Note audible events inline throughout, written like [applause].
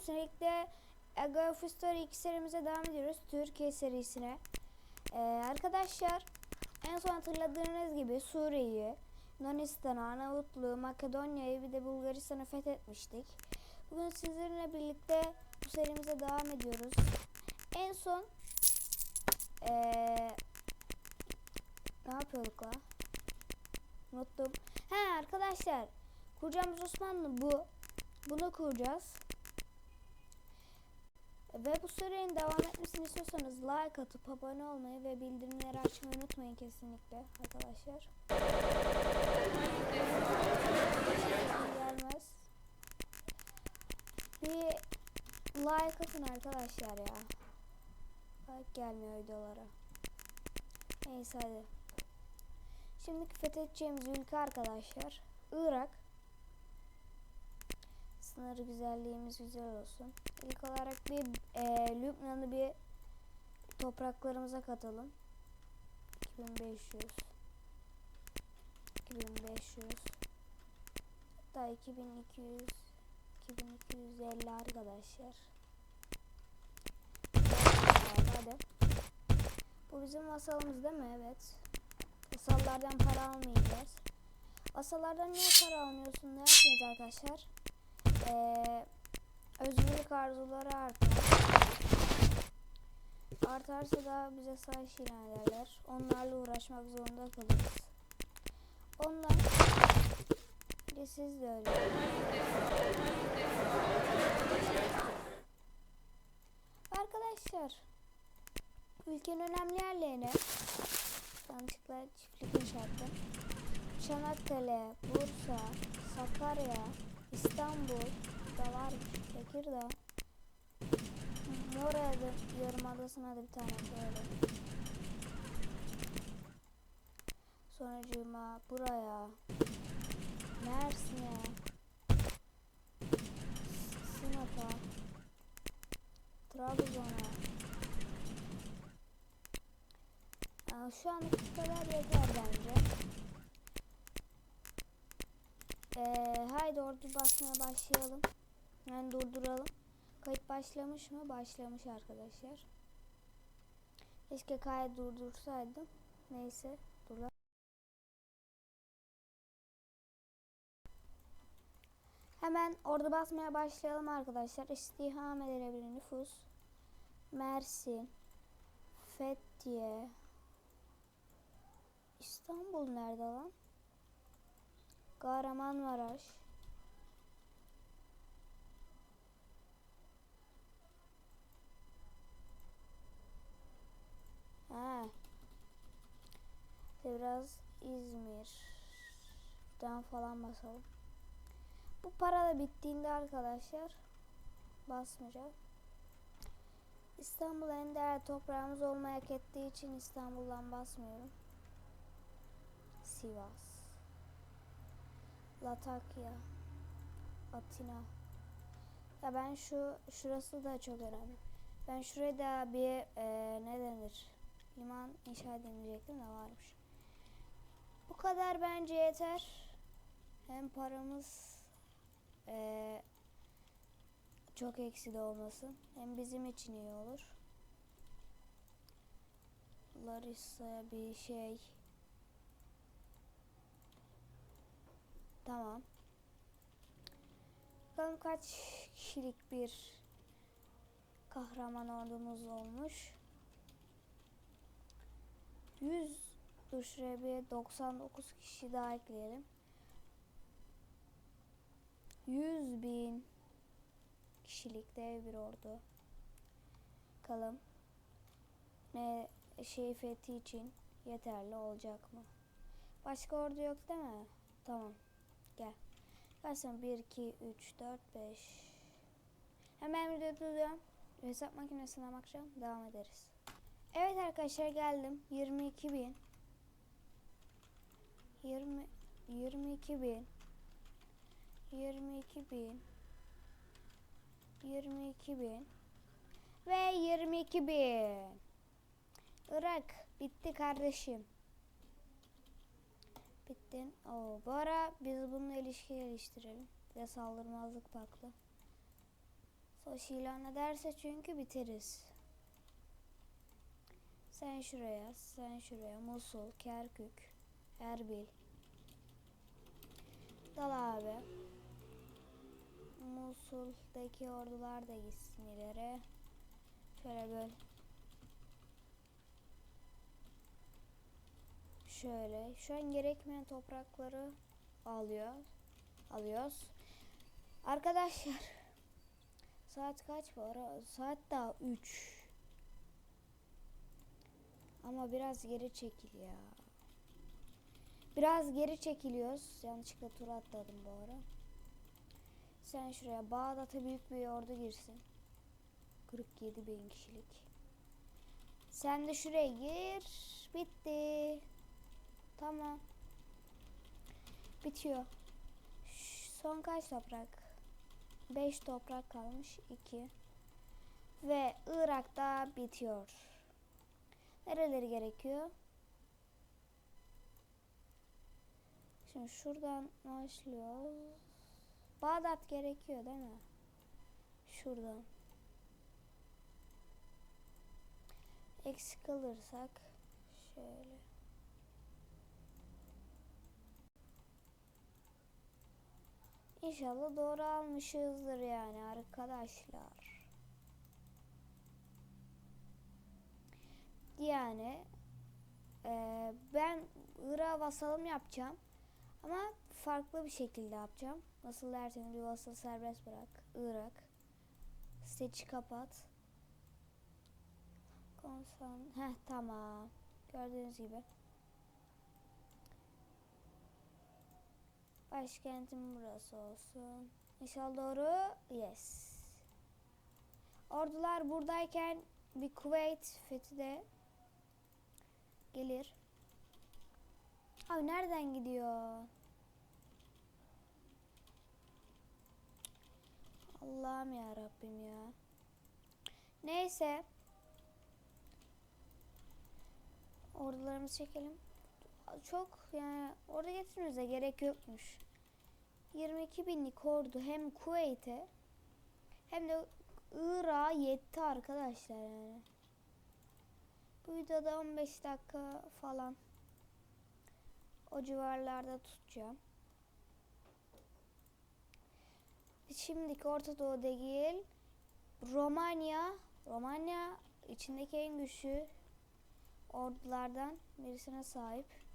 Sürekli Ego of History 2 serimize devam ediyoruz. Türkiye serisine. Ee, arkadaşlar en son hatırladığınız gibi Suriye'yi, Yunanistan'ı, Arnavutluğu, Makedonya'yı bir de Bulgaristan'ı fethetmiştik. Bugün sizlerle birlikte bu serimize devam ediyoruz. En son ee, ne yapıyorduk la? Unuttum. He arkadaşlar kuracağımız Osmanlı bu. Bunu kuracağız. Ve bu serinin devam etmesini istiyorsanız like atıp abone olmayı ve bildirimleri açmayı unutmayın kesinlikle arkadaşlar. Gelmez. Bir like atın arkadaşlar ya. Like gelmiyor videolara. Neyse hadi. Şimdi fethedeceğimiz ülke arkadaşlar. Irak. Sınırı güzelliğimiz güzel olsun. İlk olarak bir e, Lübnan'ı bir topraklarımıza katalım. 2500 2500 hatta 2200 2250 arkadaşlar. Hadi. Bu bizim masalımız değil mi? Evet. Masallardan para almayacağız. Masallardan niye para almıyorsun? Ne yapıyoruz arkadaşlar? Ee, özgürlük arzuları artar. Artarsa da bize savaş ilan ederler. Onlarla uğraşmak zorunda kalırız. Ondan bir siz de öyle. Arkadaşlar ülkenin önemli yerlerine yanlışlıkla çiftlik inşaattı. Çanakkale, Bursa, Sakarya, İstanbul da var Tekirdağ. Moraya da Yarımadası'na da bir tane koyalım. Sonracığıma buraya Mersin'e Sinop'a Trabzon'a Aa, Şu an kadar yeter bence. Ee, haydi ordu basmaya başlayalım. Yani durduralım. Kayıt başlamış mı? Başlamış arkadaşlar. Keşke kaydı durdursaydım. Neyse. Durla. Hemen ordu basmaya başlayalım arkadaşlar. İstiham edilebilir nüfus. Mersin. Fethiye. İstanbul nerede lan? Kahramanmaraş. Ha. Biraz İzmir'den falan basalım. Bu para da bittiğinde arkadaşlar basmayacağım. İstanbul en değerli toprağımız olmayı hak ettiği için İstanbul'dan basmıyorum. Sivas. Latakya. Atina. Ya ben şu şurası da çok önemli. Ben şuraya da bir e, ne denir? Liman inşa edilecektim de varmış. Bu kadar bence yeter. Hem paramız e, çok eksi de olmasın. Hem bizim için iyi olur. Larissa'ya bir şey. Tamam. Bakalım kaç kişilik bir kahraman ordumuz olmuş. 100 dur şuraya bir 99 kişi daha ekleyelim. 100 bin kişilik dev bir ordu. Bakalım ne şey fethi için yeterli olacak mı? Başka ordu yok değil mi? Tamam. Gel. Gelsin 1, 2, 3, 4, 5. Hemen videoyu tutuyorum. Hesap makinesine bakacağım. Devam ederiz. Evet arkadaşlar geldim. 22 bin. 20, 22 bin. 22 bin. 22 bin. Ve 22 bin. Irak bitti kardeşim. Bittin. Oo, bu ara biz bununla ilişki geliştirelim. Ve saldırmazlık paklı. Savaş ilan ederse çünkü biteriz. Sen şuraya, sen şuraya. Musul, Kerkük, Erbil. Dal abi. Musul'daki ordular da gitsin ileri. Şöyle böyle. Şöyle. Şu an gerekmeyen toprakları alıyor. Alıyoruz. Arkadaşlar. [laughs] Saat kaç bu ara? Saat daha 3. Ama biraz geri çekil ya. Biraz geri çekiliyoruz. Yanlışlıkla tur atladım bu ara. Sen şuraya Bağdat'a büyük bir ordu girsin. 47 bin kişilik. Sen de şuraya gir. Bitti. Tamam. Bitiyor. Son kaç toprak? 5 toprak kalmış. 2. Ve Irak'ta bitiyor. Nereleri gerekiyor? Şimdi şuradan başlıyor. Bağdat gerekiyor değil mi? Şuradan. Eksik kalırsak şöyle. İnşallah doğru almışızdır yani arkadaşlar. Yani eee, ben Irak'a vasalım yapacağım. Ama farklı bir şekilde yapacağım. Nasıl derseniz bir vasal serbest bırak. Irak. Seçi kapat. Konsan. Heh tamam. Gördüğünüz gibi. Başkentim burası olsun. İnşallah doğru. Yes. Ordular buradayken bir Kuveyt fethi de gelir. Abi nereden gidiyor? Allah'ım ya Rabbim ya. Neyse. Ordularımızı çekelim. Çok yani orada getirmemize gerek yokmuş. 22 binlik ordu hem Kuveyt'e hem de Irak'a yetti arkadaşlar yani. Bu videoda 15 dakika falan o civarlarda tutacağım. Şimdiki Orta Doğu değil Romanya Romanya içindeki en güçlü ordulardan birisine sahip.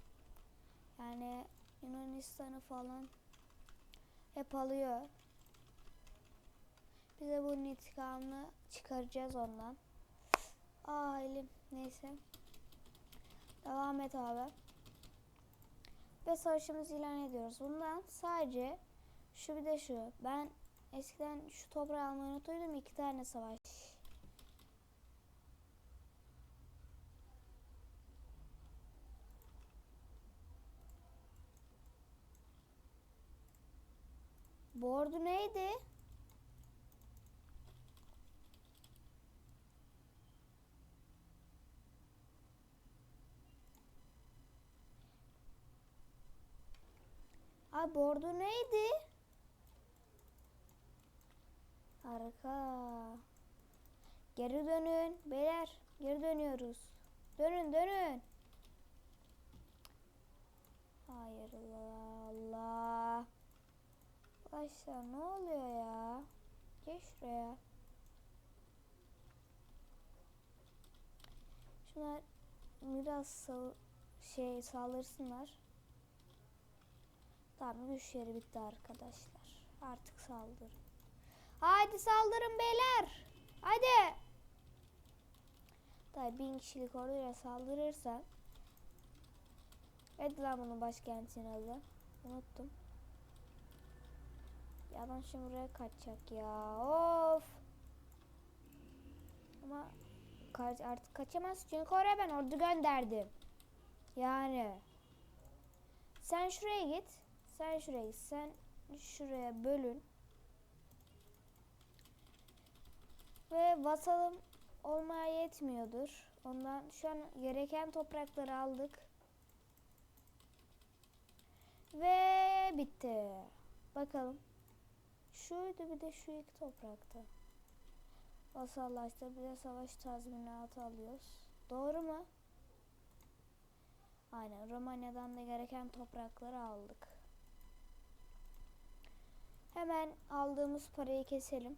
Yani Yunanistan'ı falan hep alıyor. Biz de bunun intikamını çıkaracağız ondan. Aa elim neyse. Devam et abi. Ve savaşımızı ilan ediyoruz. Bundan sadece şu bir de şu. Ben eskiden şu toprağı almayı unutuyordum. iki tane savaş. Bu ordu neydi? Abi bu ordu neydi? Harika. Geri dönün. Beyler geri dönüyoruz. Dönün dönün. Hayır Allah. Arkadaşlar ne oluyor ya? Geç şuraya. Şunlar biraz sal şey saldırsınlar. Tamam güçleri bitti arkadaşlar. Artık saldırın. Haydi saldırın beyler. Hadi. Tabii bin kişilik orduyla saldırırsan. Evet lan bunun adı. Unuttum. Ya adam şimdi buraya kaçacak ya. Of. Ama kaç, artık kaçamaz çünkü oraya ben ordu gönderdim. Yani. Sen şuraya git. Sen şuraya git. Sen şuraya bölün. Ve vasalım olmaya yetmiyordur. Ondan şu an gereken toprakları aldık. Ve bitti. Bakalım. Şuydu bir de şu iki toprakta. vasallaştır. Bir de savaş tazminatı alıyoruz. Doğru mu? Aynen. Romanya'dan da gereken toprakları aldık. Hemen aldığımız parayı keselim.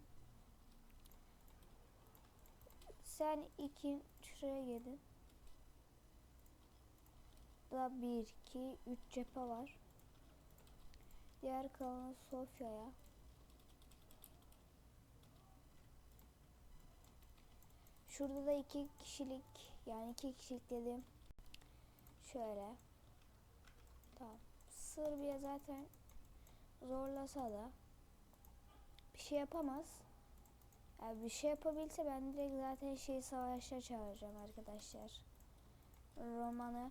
Sen iki şuraya gelin. Da bir, iki, üç cephe var. Diğer kalanı Sofya'ya. Şurada da iki kişilik yani iki kişilik dedim. Şöyle. Tamam. Sırbiya zaten zorlasa da bir şey yapamaz. Yani bir şey yapabilse ben direkt zaten şey savaşa çağıracağım arkadaşlar. Romanı.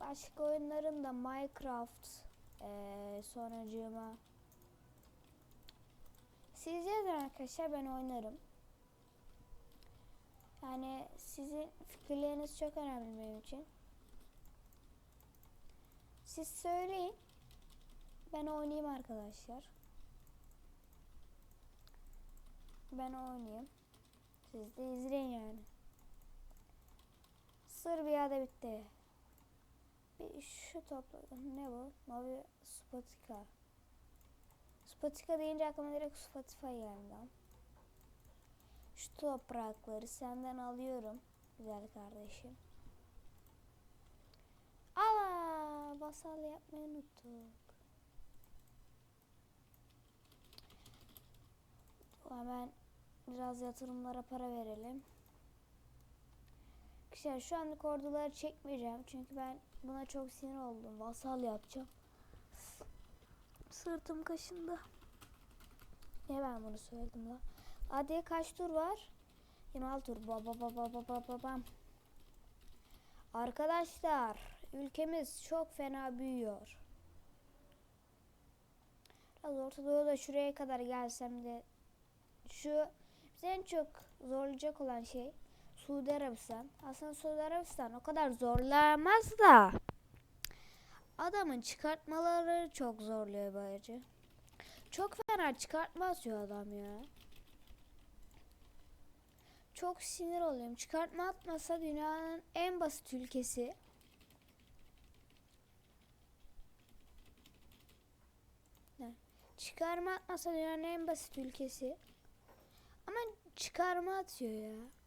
Başka oyunların da Minecraft eee sonracığıma siz yazın arkadaşlar ben oynarım. Yani sizin fikirleriniz çok önemli benim için. Siz söyleyin. Ben oynayayım arkadaşlar. Ben oynayayım. Siz de izleyin yani. Sırbiya bitti. Bir şu topla ne bu? Mavi Spotika. Spotika deyince aklıma direkt Spotify geldi. Şu toprakları senden alıyorum. Güzel kardeşim. Ala basal yapmayı unuttuk. Hemen biraz yatırımlara para verelim. Arkadaşlar şu anlık orduları çekmeyeceğim. Çünkü ben buna çok sinir oldum. Vasal yapacağım. Sırtım kaşındı. Niye ben bunu söyledim la? Hadi kaç tur var? 26 tur. Baba baba baba babam. Arkadaşlar ülkemiz çok fena büyüyor. Biraz Orta Doğu'da şuraya kadar gelsem de şu bizi en çok zorlayacak olan şey Suudi Arabistan. Aslında Suudi Arabistan o kadar zorlamaz da adamın çıkartmaları çok zorluyor bence. Çok fena çıkartma atıyor adam ya. Çok sinir oluyorum. Çıkartma atmasa dünyanın en basit ülkesi. Ne? Çıkarma atmasa dünyanın en basit ülkesi. Ama çıkarma atıyor ya.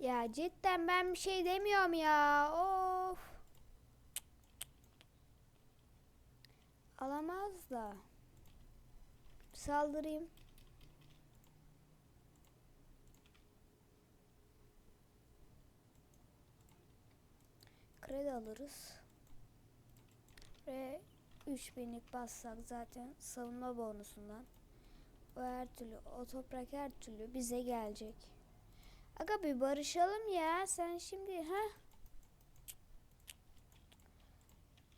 Ya cidden ben bir şey demiyorum ya. Of. Alamaz da. Saldırayım. Kredi alırız. Ve 3000'lik bassak zaten savunma bonusundan. O her türlü, o toprak her türlü bize gelecek. Aga bir barışalım ya. Sen şimdi ha?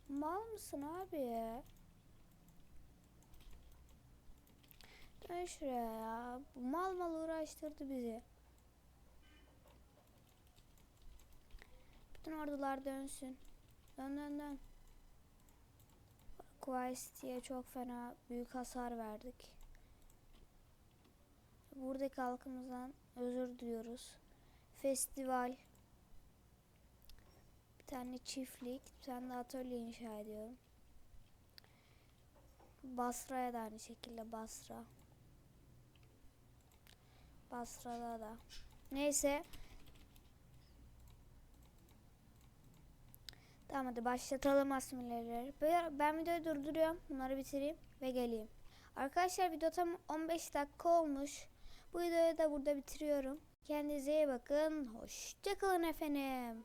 Mal mısın abi ya? Dön şuraya ya. Mal mal uğraştırdı bizi. Bütün ordular dönsün. Dön dön dön. Kuvaisi'ye çok fena büyük hasar verdik. Buradaki halkımızdan özür diliyoruz. Festival. Bir tane çiftlik, bir tane de atölye inşa ediyorum. Basra'ya da aynı şekilde Basra. Basra'da da. Neyse. Tamam hadi başlatalım asimileleri. Ben videoyu durduruyorum. Bunları bitireyim ve geleyim. Arkadaşlar video tam 15 dakika olmuş. Bu videoyu da burada bitiriyorum. Kendinize iyi bakın. Hoşçakalın efendim.